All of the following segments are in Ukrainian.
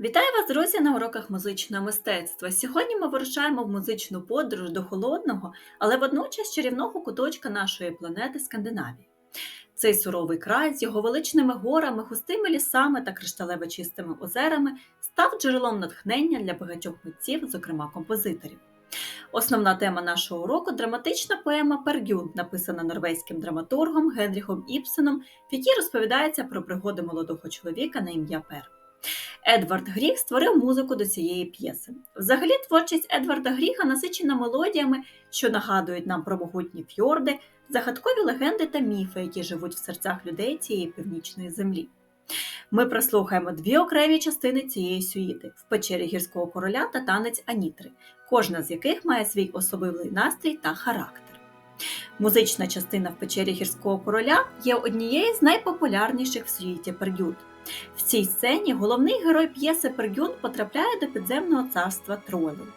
Вітаю вас, друзі, на уроках музичного мистецтва. Сьогодні ми вирушаємо в музичну подорож до холодного, але водночас чарівного куточка нашої планети Скандинавії. Цей суровий край з його величними горами, густими лісами та кришталево чистими озерами став джерелом натхнення для багатьох митців, зокрема композиторів. Основна тема нашого уроку драматична поема Пергюн, написана норвезьким драматургом Генріхом Іпсеном, в якій розповідається про пригоди молодого чоловіка на ім'я Пер. Едвард Гріг створив музику до цієї п'єси. Взагалі, творчість Едварда Гріга насичена мелодіями, що нагадують нам про могутні фьорди, загадкові легенди та міфи, які живуть в серцях людей цієї північної землі. Ми прослухаємо дві окремі частини цієї сюїти в печері гірського короля та танець Анітри, кожна з яких має свій особливий настрій та характер. Музична частина в печері гірського короля є однією з найпопулярніших в світі пердюд. В цій сцені головний герой п'єси Пердюн потрапляє до підземного царства тролів.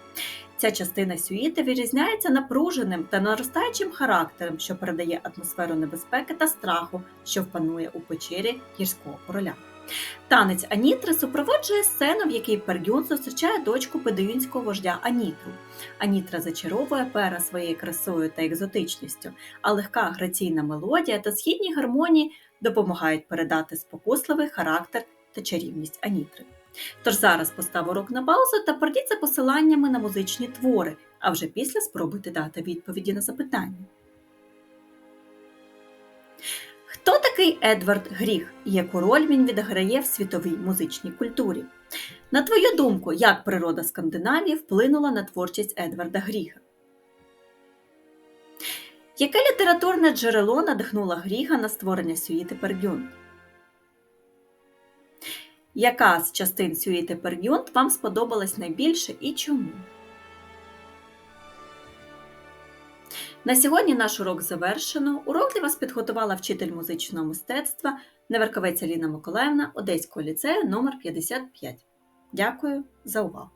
Ця частина сюїти вирізняється напруженим та наростаючим характером, що передає атмосферу небезпеки та страху, що впанує у печері гірського короля. Танець Анітри супроводжує сцену, в якій Пергюн зустрічає дочку педуїнського вождя Анітру. Анітра зачаровує пера своєю красою та екзотичністю, а легка граційна мелодія та східні гармонії допомагають передати спокусливий характер та чарівність Анітри. Тож зараз постав урок на паузу та пройдіться посиланнями на музичні твори, а вже після спробуйте дати відповіді на запитання. Хто такий Едвард Гріг і яку роль він відіграє в світовій музичній культурі? На твою думку, як природа Скандинавії вплинула на творчість Едварда Гріга? Яке літературне джерело надихнуло Гріга на створення сюїти Пергюн? Яка з частин сюїти Пергюн вам сподобалась найбільше і чому? На сьогодні наш урок завершено. Урок для вас підготувала вчитель музичного мистецтва Неверковець Аліна Миколаївна Одеського ліцею номер 55 Дякую за увагу!